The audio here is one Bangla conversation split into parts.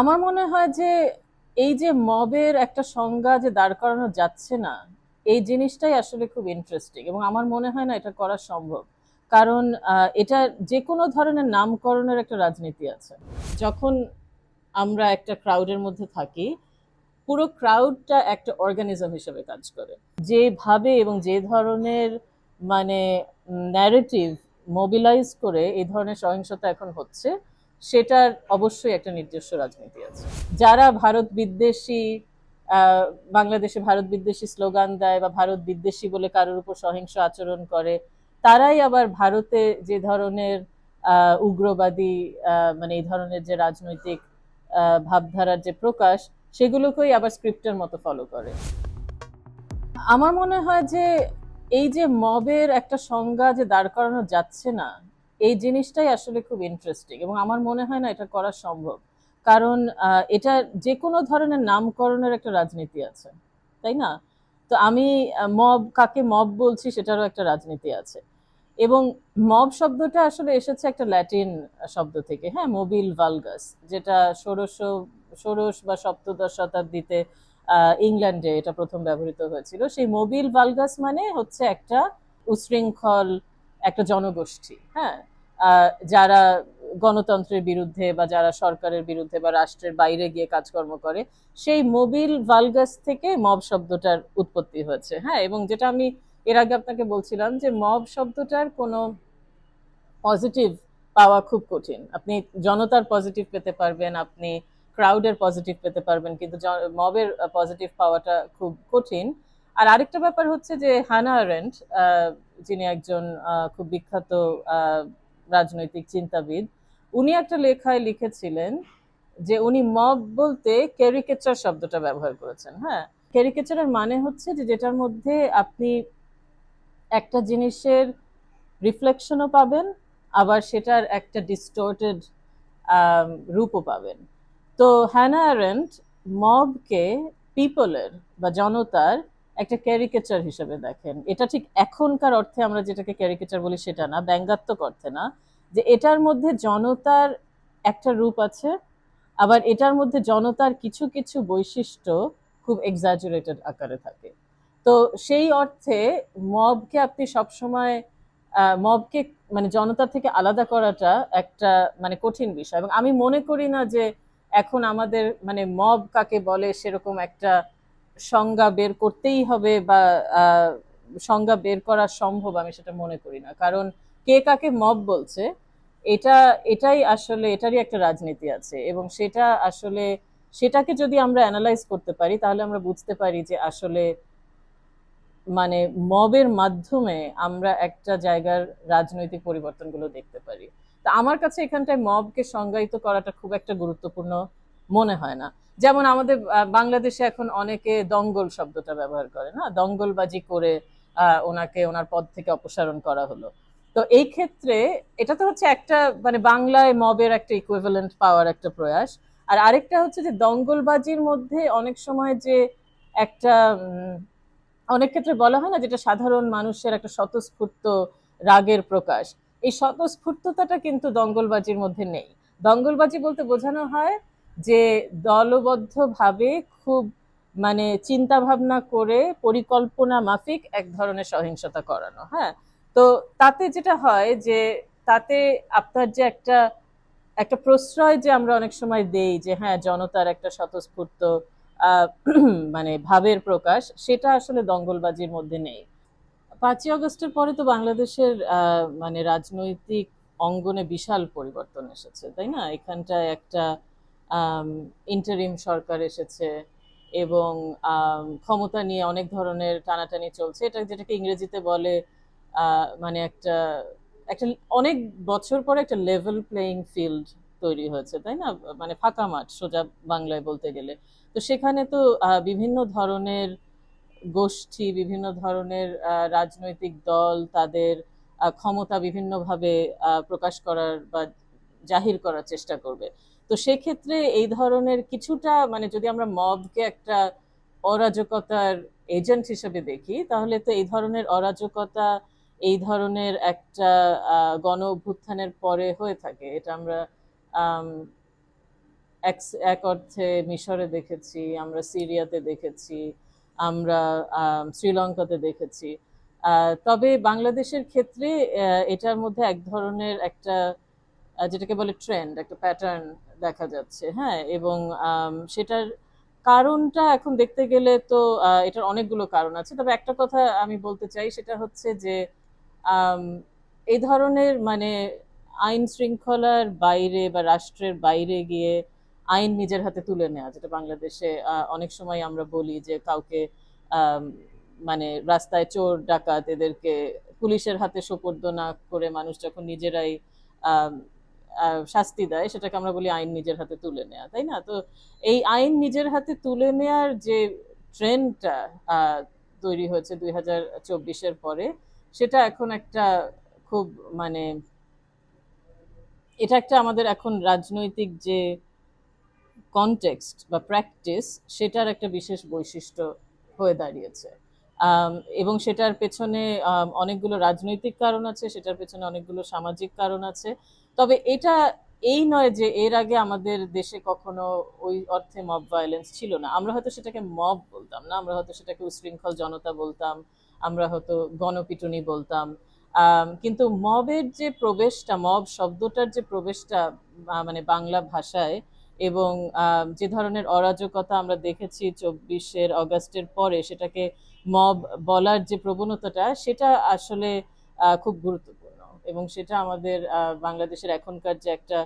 আমার মনে হয় যে এই যে মবের একটা সংজ্ঞা যে দাঁড় করানো যাচ্ছে না, এই জিনিসটাই আসলে খুব ইন্টারেস্টিং এবং আমার মনে হয় না এটা করা সম্ভব। কারণ এটা যে কোনো ধরনের নামকরণের একটা রাজনীতি আছে। যখন আমরা একটা ক্রাউডের মধ্যে থাকি, পুরো ক্রাউডটা একটা অর্গানিজম হিসেবে কাজ করে। যেভাবে এবং যে ধরনের মানে ন্যারেটিভ মোবিলাইজ করে এই ধরনের সহিংসতা এখন হচ্ছে সেটার অবশ্যই একটা নিজস্ব রাজনীতি আছে। যারা ভারত বিদ্বেষী বাংলাদেশে ভারত বিদ্বেষী স্লোগান দেয় বা ভারত বিদ্বেষী বলে কারোর উপর সহিংস আচরণ করে, তারাই আবার ভারতে যে ধরনের উগ্রবাদী মানে এই ধরনের যে রাজনৈতিক ভাবধারার যে প্রকাশ, সেগুলোকেই আবার স্ক্রিপ্টের মতো ফলো করে। আমার মনে হয় যে এই যে মবের একটা সংজ্ঞা যে দাঁড় করানো যাচ্ছে না এই জিনিসটাই আসলে খুব ইন্টারেস্টিং এবং আমার মনে হয় না এটা করা সম্ভব। কারণ এটা যে কোনো ধরনের নামকরণের একটা রাজনীতি আছে, তাই না? তো আমি মব, কাকে মব বলছি সেটারও একটা রাজনীতি আছে। এবং মব শব্দটা আসলে এসেছে একটা ল্যাটিন শব্দ থেকে হ্যাঁ? মোবিল ভালগাস, যেটা ষোড়শ ষোড়শ বা সপ্তদশ শতাব্দীতে ইংল্যান্ডে এটা প্রথম ব্যবহৃত হয়েছিল। সেই মোবিল ভালগাস মানে হচ্ছে একটা উশৃঙ্খল, একটা জনগোষ্ঠী হ্যাঁ? যারা গণতন্ত্রের বিরুদ্ধে বা যারা সরকারের বিরুদ্ধে বা রাষ্ট্রের বাইরে গিয়ে কাজকর্ম করে, সেই মোবিল ভালগাস থেকে মব শব্দটার উৎপত্তি হয়েছে। হ্যাঁ এবং যেটা আমি এর আগে আপনাকে বলছিলাম যে মব শব্দটার কোনো পজিটিভ পাওয়া খুব কঠিন। আপনি জনতার পজিটিভ পেতে পারবেন, আপনি ক্রাউডের পজিটিভ পেতে পারবেন, কিন্তু মবের পজিটিভ পাওয়াটা খুব কঠিন। আর আরেকটা ব্যাপার হচ্ছে যে হানা আরেন্ট যিনি একজন খুব বিখ্যাত রাজনৈতিক চিন্তাবিদ, উনি একটা লেখায় লিখেছিলেন যে উনি মব বলতে ক্যারিকেচার শব্দটা ব্যবহার করেছেন হ্যাঁ? ক্যারিকেচারের মানে হচ্ছে যে যেটার মধ্যে আপনি একটা জিনিসের রিফ্লেকশনও পাবেন, আবার সেটার একটা ডিস্টোর্টেড রূপও পাবেন। তো হ্যানা অ্যারেন্ট মবকে পিপলের বা জনতার একটা ক্যারিকেচার হিসেবে দেখেন। এটা ঠিক এখনকার অর্থে আমরা যেটাকে ক্যারিকেচার বলি সেটা না, ব্যঙ্গাত্মক অর্থে না, যে এটার মধ্যে জনতার একটা রূপ আছে, আবার এটার মধ্যে জনতার কিছু কিছু বৈশিষ্ট্য খুব এক্সাজুরেটেড আকারে থাকে। তো সেই অর্থে মবকে আপনি সবসময় মবকে মানে জনতা থেকে আলাদা করাটা একটা মানে কঠিন বিষয়। এবং আমি মনে করি না যে এখন আমাদের মানে মব কাকে বলে সেরকম একটা সংজ্ঞা বের করতেই হবে বা সংজ্ঞা বের করা সম্ভব আমি সেটা মনে করি না। কারণ কে কাকে মব বলছে, এটা, এটাই আসলে, এটারই একটা রাজনীতি আছে এবং সেটা আসলে, সেটাকে যদি আমরা অ্যানালাইজ করতে পারি, তাহলে আমরা বুঝতে পারি যে আসলে মানে মবের মাধ্যমে আমরা একটা জায়গার রাজনৈতিক পরিবর্তনগুলো দেখতে পারি। তা আমার কাছে এখানটায় মবকে সংজ্ঞায়িত করাটা খুব একটা গুরুত্বপূর্ণ মনে হয় না। যেমন আমাদের বাংলাদেশে এখন অনেকে দঙ্গল শব্দটা ব্যবহার করে, না? দঙ্গলবাজি করে ওনাকে, ওনার পদ থেকে অপসারণ করা হলো। তো এই ক্ষেত্রে এটা তো হচ্ছে একটা মানে বাংলায় মবের একটা ইকুইভ্যালেন্ট পাওয়ার একটা প্রয়াস। আর আরেকটা হচ্ছে যে দঙ্গলবাজির মধ্যে অনেক সময় যে একটা অনেক ক্ষেত্রে বলা হয় না যেটা সাধারণ মানুষের একটা স্বতঃস্ফূর্ত রাগের প্রকাশ। এই স্বতঃস্ফূর্ততাটা কিন্তু দঙ্গলবাজির মধ্যে নেই। দঙ্গলবাজি বলতে বোঝানো হয় যে দলবদ্ধভাবে খুব মানে চিন্তা ভাবনা করে পরিকল্পনা মাফিক এক ধরনের সহিংসতা করানো হ্যাঁ? তো তাতে যেটা হয় যে তাতে আপনার যে একটা একটা প্রশ্রয় যে আমরা অনেক সময় দেই যে হ্যাঁ জনতার একটা স্বতঃস্ফূর্ত মানে ভাবের প্রকাশ, সেটা আসলে দঙ্গলবাজির মধ্যে নেই। পাঁচই আগস্টের পরে তো বাংলাদেশের মানে রাজনৈতিক অঙ্গনে বিশাল পরিবর্তন এসেছে, তাই না? এখানটায় একটা ইন্টারিম সরকার এসেছে এবং ক্ষমতা নিয়ে অনেক ধরনের টানাটানি চলছে। এটা যেটাকে ইংরেজিতে বলে মানে একটা একটা অনেক বছর পরে একটা লেভেল প্লেইং ফিল্ড তৈরি হয়েছে, তাই না? মানে ফাঁকা মাঠ, সোজা বাংলায় বলতে গেলে। তো সেখানে তো বিভিন্ন ধরনের গোষ্ঠী, বিভিন্ন ধরনের রাজনৈতিক দল তাদের ক্ষমতা বিভিন্নভাবে প্রকাশ করার বা জাহির করার চেষ্টা করবে। তো সেক্ষেত্রে এই ধরনের কিছুটা মানে যদি আমরা মবকে একটা অরাজকতার এজেন্ট হিসেবে দেখি তাহলে তো এই ধরনের অরাজকতা এই ধরনের একটা গণ অভ্যুত্থানের পরে হয়ে থাকে। এটা আমরা আম, এক অর্থে মিশরে দেখেছি আমরা সিরিয়াতে দেখেছি আমরা আম, শ্রীলঙ্কাতে দেখেছি। তবে বাংলাদেশের ক্ষেত্রে এটার মধ্যে এক ধরনের একটা যেটাকে বলে ট্রেন্ড একটা প্যাটার্ন দেখা যাচ্ছে হ্যাঁ? এবং সেটার কারণটা এখন দেখতে গেলে তো এটার অনেকগুলো কারণ আছে। তবে একটা কথা আমি বলতে চাই, সেটা হচ্ছে যে এই ধরনের মানে আইন শৃঙ্খলার বাইরে বা রাষ্ট্রের বাইরে গিয়ে আইন নিজের হাতে তুলে নেওয়া যেটা বাংলাদেশে অনেক সময় আমরা বলি যে কাউকে মানে রাস্তায় চোর, ডাকাত, এদেরকে পুলিশের হাতে সোপর্দ না করে মানুষ যখন নিজেরাই শাস্তি দেয়, সেটাকে আমরা বলি আইন নিজের হাতে তুলে নেয়া, তাই না? তো এই আইন নিজের হাতে তুলে নেয়ার যে ট্রেন্ডটা তৈরি হয়েছে দুই হাজার চব্বিশের পরে, সেটা এখন একটা খুব মানে এটা একটা আমাদের এখন রাজনৈতিক যে কনটেক্সট বা প্র্যাকটিস সেটার একটা বিশেষ বৈশিষ্ট্য হয়ে দাঁড়িয়েছে। এবং সেটার পেছনে অনেকগুলো রাজনৈতিক কারণ আছে, সেটার পেছনে অনেকগুলো সামাজিক কারণ আছে। তবে এটা এই নয় যে এর আগে আমাদের দেশে কখনো ওই অর্থে মব ভায়োলেন্স ছিল না। আমরা হয়তো সেটাকে মব বলতাম না, আমরা হয়তো সেটাকে উশৃঙ্খল জনতা বলতাম, আমরা হয়তো গণপিটুনি বলতাম। কিন্তু মবের যে প্রবেশটা মব শব্দটার যে প্রবেশটা মানে বাংলা ভাষায় এবং যে ধরনের অরাজকতা আমরা দেখেছি চব্বিশের অগাস্টের পরে, সেটাকে মব বলার যে প্রবণতাটা, সেটা আসলে খুব গুরুত্বপূর্ণ। এবং সেটা আমাদের বাংলাদেশের এখনকার যে একটা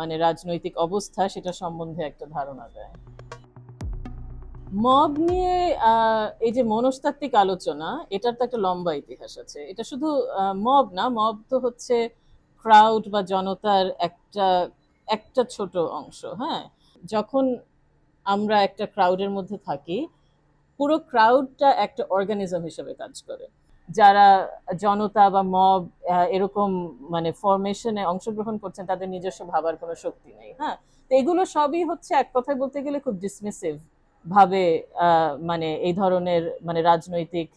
মানে রাজনৈতিক অবস্থা, সেটা সম্বন্ধে একটা ধারণা দেয়। মব নিয়ে এই যে মনস্তাত্ত্বিক আলোচনা, এটার তো একটা লম্বা ইতিহাস আছে। এটা শুধু মব না, মব তো হচ্ছে ক্রাউড বা জনতার একটা একটা ছোট অংশ হ্যাঁ? যখন আমরা একটা ক্রাউডের মধ্যে থাকি, পুরো ক্রাউডটা একটা অর্গানিজম হিসেবে কাজ করে। যারা জনতা বা মব এরকম মানে ফরমেশনে অংশগ্রহণ করছেন, তাদের নিজস্ব ভাবার কোনো শক্তি নেই হ্যাঁ? তো এগুলো সবই হচ্ছে এক কথায় বলতে গেলে খুব ডিসমিসিভ ভাবে মানে এই ধরনের মানে রাজনৈতিক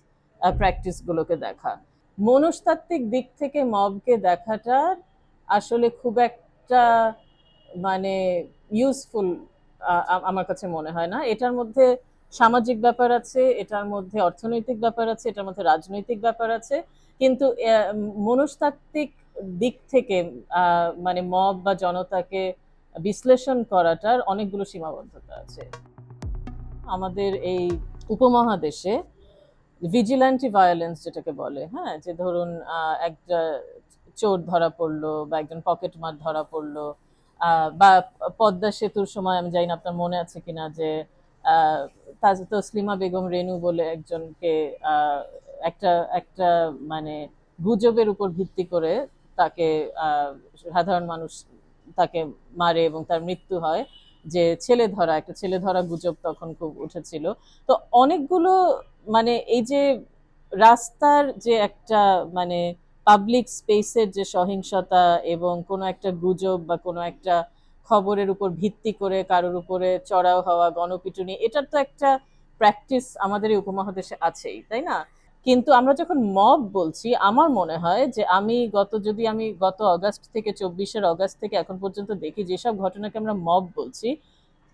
প্র্যাকটিস গুলোকে দেখা। মনস্তাত্ত্বিক দিক থেকে মবকে দেখাটা আসলে খুব একটা মানে ইউজফুল আমার কাছে মনে হয় না। এটার মধ্যে সামাজিক ব্যাপার আছে, এটার মধ্যে অর্থনৈতিক ব্যাপার আছে, এটার মধ্যে রাজনৈতিক ব্যাপার আছে। কিন্তু মনস্তাত্ত্বিক দিক থেকে মানে মব বা জনতাকে বিশ্লেষণ করাটার অনেকগুলো সীমাবদ্ধতা আছে। আমাদের এই উপমহাদেশে ভিজিল্যান্টি ভায়োলেন্স যেটাকে বলে হ্যাঁ? যে ধরুন একটা চোর ধরা পড়ল বা একজন পকেট মার ধরা পড়ল বা পদ্মা সেতুর সময়, আমি জানি না আপনার মনে আছে কিনা যে তসলিমা বেগম রেনু বলে একজনকে একটা একটা মানে গুজবের উপর ভিত্তি করে তাকে সাধারণ মানুষ তাকে মারে এবং তার মৃত্যু হয়। যে ছেলে ধরা, একটা ছেলে ধরা গুজব তখন খুব উঠেছিল। তো অনেকগুলো মানে এই যে রাস্তার যে একটা মানে পাবলিক স্পেসের যে সহিংসতা এবং কোনো একটা গুজব বা কোনো একটা খবরের উপর ভিত্তি করে, কারোর উপরে চড়াও হওয়া, গণপিটুনি, এটার তো একটা প্র্যাকটিস আমাদের এই উপমহাদেশে আছেই, তাই না? কিন্তু আমরা যখন মব বলছি, আমার মনে হয় যে আমি গত, যদি আমি গত অগাস্ট থেকে চব্বিশের অগাস্ট থেকে এখন পর্যন্ত দেখি, যেসব ঘটনাকে আমরা মব বলছি,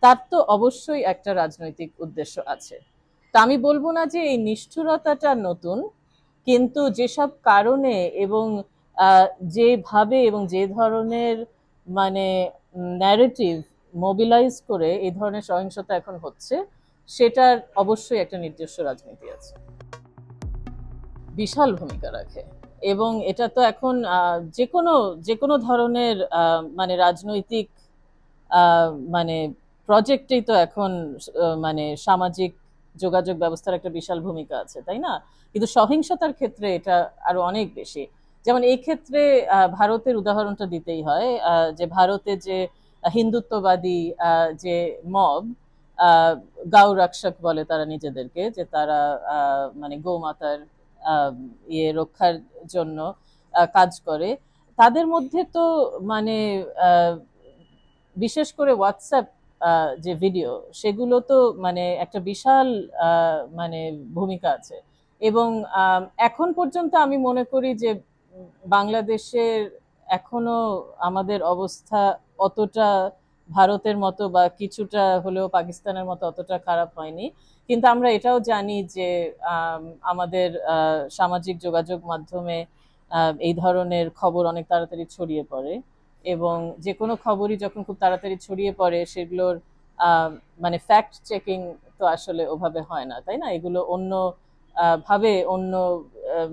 তার তো অবশ্যই একটা রাজনৈতিক উদ্দেশ্য আছে। তা আমি বলব না যে এই নিষ্ঠুরতাটা নতুন, কিন্তু যেসব কারণে এবং যেভাবে এবং যে ধরনের মানে ন্যারেটিভ মোবিলাইজ করে এই ধরনের সহিংসতা এখন হচ্ছে, সেটার অবশ্যই একটা নিজস্ব রাজনীতি আছে। বিশাল ভূমিকা রাখে। এবং এটা তো এখন যে কোনো যে কোনো ধরনের মানে রাজনৈতিক মানে প্রজেক্টেই তো এখন মানে সামাজিক যোগাযোগ ব্যবস্থার একটা বিশাল ভূমিকা আছে, তাই না? কিন্তু সহিংসতার ক্ষেত্রে এটা আরও অনেক বেশি। যেমন এই ক্ষেত্রে ভারতের উদাহরণটা দিতেই হয় যে ভারতে যে হিন্দুত্ববাদী যে মব গাও রক্ষক বলে তারা নিজেদেরকে, যে তারা মানে গোমাতার ইয়ে রক্ষার জন্য কাজ করে। তাদের মধ্যে তো মানে বিশেষ করে হোয়াটসঅ্যাপ যে ভিডিও সেগুলো তো মানে একটা বিশাল মানে ভূমিকা আছে। এবং এখন পর্যন্ত আমি মনে করি যে বাংলাদেশের এখনও আমাদের অবস্থা অতটা ভারতের মতো বা কিছুটা হলেও পাকিস্তানের মতো অতটা খারাপ হয়নি। কিন্তু আমরা এটাও জানি যে আমাদের সামাজিক যোগাযোগ মাধ্যমে এই ধরনের খবর অনেক তাড়াতাড়ি ছড়িয়ে পড়ে এবং যে কোনো খবরই যখন খুব তাড়াতাড়ি ছড়িয়ে পড়ে, সেগুলোর মানে ফ্যাক্ট চেকিং তো আসলে ওভাবে হয় না, তাই না? এগুলো অন্য ভাবে অন্য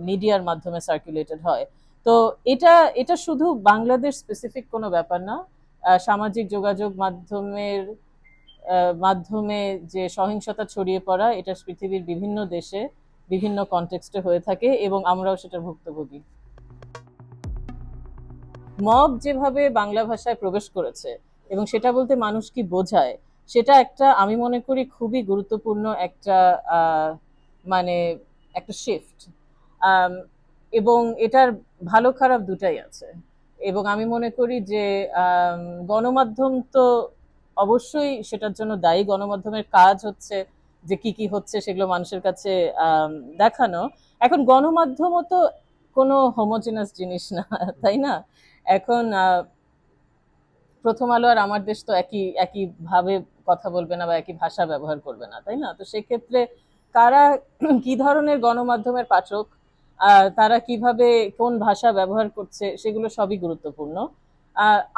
মিডিয়ার মাধ্যমে সার্কুলেটেড হয়। তো এটা এটা শুধু বাংলাদেশ স্পেসিফিক কোনো ব্যাপার না। সামাজিক যোগাযোগ মাধ্যমের মাধ্যমে যে সহিংসতা ছড়িয়ে পড়া, এটা পৃথিবীর বিভিন্ন দেশে বিভিন্ন কনটেক্সটে হয়ে থাকে এবং আমরাও সেটার ভুক্তভোগী। মব যেভাবে বাংলা ভাষায় প্রবেশ করেছে এবং সেটা বলতে মানুষ কি বোঝায়, সেটা একটা, আমি মনে করি, খুবই গুরুত্বপূর্ণ একটা মানে একটা শিফট এবং এটার ভালো খারাপ দুটাই আছে। এবং আমি মনে করি যে গণমাধ্যম তো অবশ্যই সেটার জন্য দায়ী। গণমাধ্যমের কাজ হচ্ছে যে কি কি হচ্ছে সেগুলো মানুষের কাছে আম, দেখানো। এখন গণমাধ্যমও তো কোনো হোমোজেনাস জিনিস না তাই না? এখন প্রথম আলো আর আমার দেশ তো একই একই ভাবে কথা বলবে না বা একই ভাষা ব্যবহার করবে না তাই না? তো সেক্ষেত্রে কারা কি ধরনের গণমাধ্যমের পাঠক তারা কীভাবে কোন ভাষা ব্যবহার করছে, সেগুলো সবই গুরুত্বপূর্ণ।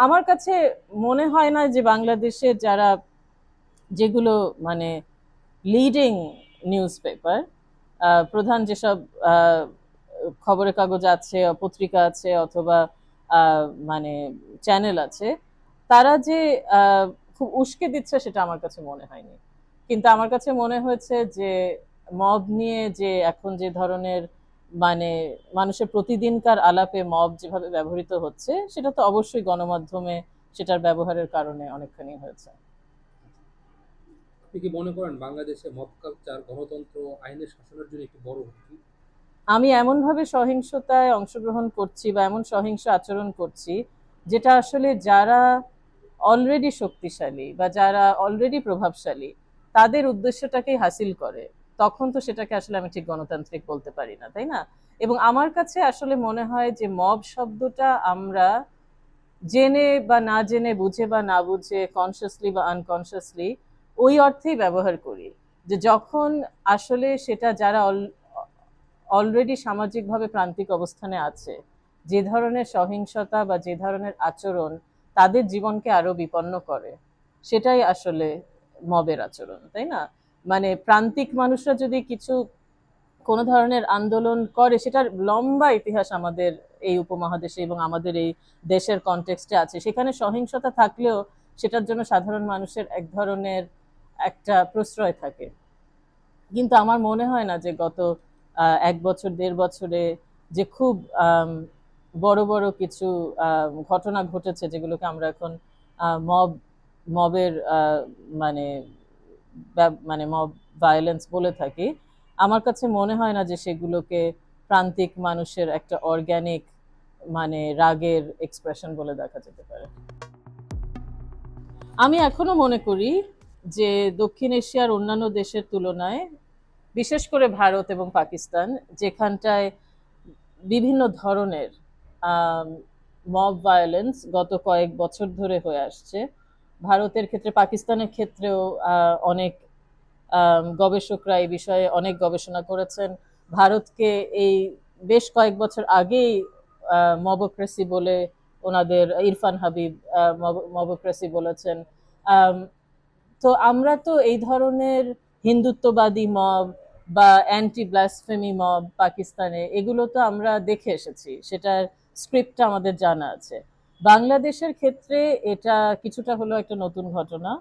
আমার কাছে মনে হয় না যে বাংলাদেশে যারা যেগুলো মানে লিডিং নিউজ পেপার প্রধান যেসব খবরের কাগজ আছে, পত্রিকা আছে অথবা মানে চ্যানেল আছে, তারা যে খুব উস্কে দিচ্ছে সেটা আমার কাছে মনে হয়নি। কিন্তু আমার কাছে মনে হয়েছে যে মব নিয়ে যে এখন যে ধরনের মানে মানুষের প্রতিদিনকার আলাপে মব যেভাবে ব্যবহৃত হচ্ছে সেটা তো অবশ্যই গণমাধ্যমে সেটার ব্যবহারের কারণে অনেকখানি হয়েছে। আপনি কি মনে করেন বাংলাদেশে মব কালচার গণতন্ত্র আইনের শাসনের জন্য একটি বড় হুমকি? আমি এমনভাবে সহিংসতায় অংশগ্রহণ করছি বা এমন সহিংস আচরণ করছি যেটা আসলে যারা অলরেডি শক্তিশালী বা যারা অলরেডি প্রভাবশালী তাদের উদ্দেশ্যটাকেই হাসিল করে, তখন তো সেটাকে আসলে আমি ঠিক গণতান্ত্রিক বলতে পারি না, তাই না? এবং আমার কাছে আসলে মনে হয় যে মব শব্দটা আমরা জেনে বা না জেনে, বুঝে বা না বুঝে কনসিয়াসলি বা আনকনসিয়াসলি ওই অর্থেই ব্যবহার করি। যে যখন আসলে সেটা যারা অলরেডি সামাজিকভাবে প্রান্তিক অবস্থানে আছে, যে ধরনের সহিংসতা বা যে ধরনের আচরণ তাদের জীবনকে আরও বিপন্ন করে, সেটাই আসলে মবের আচরণ, তাই না? মানে প্রান্তিক মানুষরা যদি কিছু, কোনো ধরনের আন্দোলন করে, সেটার লম্বা ইতিহাস আমাদের এই উপমহাদেশে এবং আমাদের এই দেশের কনটেক্সটে আছে। সেখানে সহিংসতা থাকলেও সেটার জন্য সাধারণ মানুষের এক ধরনের একটা প্রশ্রয় থাকে। কিন্তু আমার মনে হয় না যে গত এক বছর, দেড় বছরে যে খুব বড় বড় কিছু ঘটনা ঘটেছে যেগুলোকে আমরা এখন মব মবের মানে মানে মব ভায়োলেন্স বলে থাকি, আমার কাছে মনে হয় না যে সেগুলোকে প্রান্তিক মানুষের একটা অর্গানিক মানে রাগের এক্সপ্রেশন বলে দেখা যেতে পারে। আমি এখনও মনে করি যে দক্ষিণ এশিয়ার অন্যান্য দেশের তুলনায়, বিশেষ করে ভারত এবং পাকিস্তান, যেখানটায় বিভিন্ন ধরনের মব ভায়োলেন্স গত কয়েক বছর ধরে হয়ে আসছে ভারতের ক্ষেত্রে, পাকিস্তানের ক্ষেত্রেও অনেক গবেষকরা এই বিষয়ে অনেক গবেষণা করেছেন। ভারতকে এই বেশ কয়েক বছর আগেই মবোক্রেসি বলে ওনাদের, ইরফান হাবিব মবোক্রেসি বলেছেন। তো আমরা তো এই ধরনের হিন্দুত্ববাদী মব বা অ্যান্টি ব্লাসফেমি মব পাকিস্তানে, এগুলো তো আমরা দেখে এসেছি। সেটার স্ক্রিপ্টটা আমাদের জানা আছে। বাংলাদেশের ক্ষেত্রে এটা কিছুটা হলো একটা নতুন ঘটনা।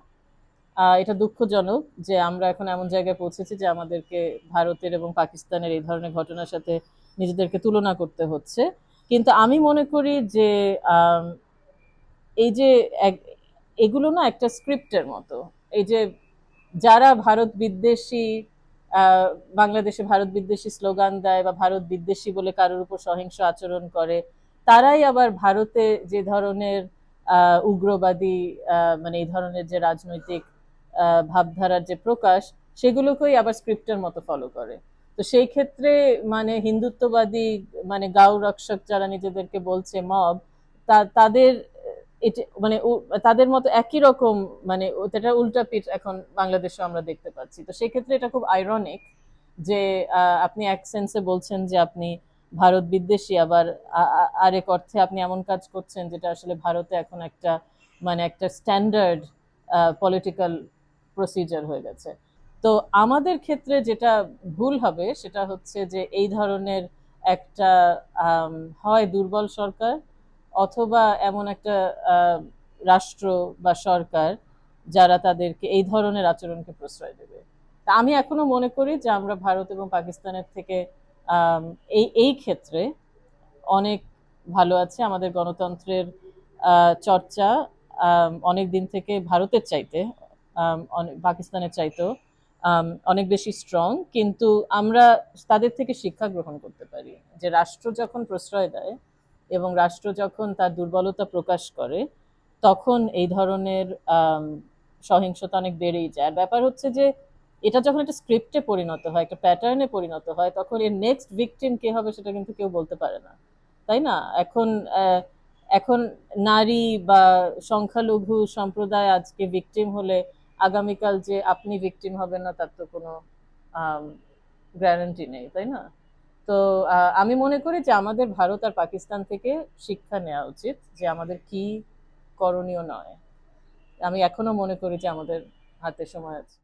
এটা দুঃখজনক যে আমরা এখন এমন জায়গায় পৌঁছেছি যে আমাদেরকে ভারতের এবং পাকিস্তানের এই ধরনের ঘটনার সাথে নিজেদেরকে তুলনা করতে হচ্ছে। কিন্তু আমি মনে করি যে এই যে এগুলো না একটা স্ক্রিপ্টের মতো। এই যে যারা ভারত বিদ্বেষী বাংলাদেশে ভারত বিদ্বেষী স্লোগান দেয় বা ভারত বিদ্বেষী বলে কারোর উপর সহিংস আচরণ করে তারাই আবার ভারতে যে ধরনের উগ্রবাদী মানে এই ধরনের যে রাজনৈতিক ভাবধারার যে প্রকাশ, সেগুলোকেই আবার স্ক্রিপ্টের মতো ফলো করে। তো সেই ক্ষেত্রে মানে হিন্দুত্ববাদী মানে গাও রক্ষক যারা নিজেদেরকে বলছে মব তাদের মানে তাদের মতো একই রকম মানে এটা উল্টা পিঠ এখন বাংলাদেশে আমরা দেখতে পাচ্ছি। তো সেক্ষেত্রে এটা খুব আইরনিক যে আপনি এক সেন্সে বলছেন যে আপনি ভারত বিদ্বেষী, আবার আরেক অর্থে আপনি এমন কাজ করছেন যেটা আসলে ভারতে এখন একটা মানে একটা স্ট্যান্ডার্ড পলিটিক্যাল প্রসিজার হয়ে গেছে। তো আমাদের ক্ষেত্রে যেটা ভুল হবে সেটা হচ্ছে যে এই ধরনের একটা হয় দুর্বল সরকার অথবা এমন একটা রাষ্ট্র বা সরকার যারা তাদেরকে এই ধরনের আচরণকে প্রশ্রয় দেবে। তা আমি এখনও মনে করি যে আমরা ভারত এবং পাকিস্তানের থেকে এই এই ক্ষেত্রে অনেক ভালো আছে আমাদের গণতন্ত্রের চর্চা অনেক দিন থেকে ভারতের চাইতে পাকিস্তানের চাইতেও অনেক বেশি স্ট্রং কিন্তু আমরা তাদের থেকে শিক্ষা গ্রহণ করতে পারি। যে রাষ্ট্র যখন প্রশ্রয় দেয় এবং রাষ্ট্র যখন তার দুর্বলতা প্রকাশ করে, তখন এই ধরনের সহিংসতা অনেক বেড়েই যায়। ব্যাপার হচ্ছে যে এটা যখন একটা স্ক্রিপ্টে পরিণত হয়, একটা প্যাটার্নে পরিণত হয়, তখন এর নেক্সট ভিকটিম কে হবে সেটা কিন্তু কেউ বলতে পারে না। তাই না? এখন এখন নারী বা সংখ্যালঘু সম্প্রদায় আজকে ভিকটিম হলে আগামীকাল যে আপনি ভিকটিম হবেন না, তার তো কোনো গ্যারান্টি নেই, তাই না? তো আমি মনে করি যে আমাদের ভারত আর পাকিস্তান থেকে শিক্ষা নেওয়া উচিত যে আমাদের কি করণীয় নয়। আমি এখনও মনে করি যে আমাদের হাতে সময় আছে।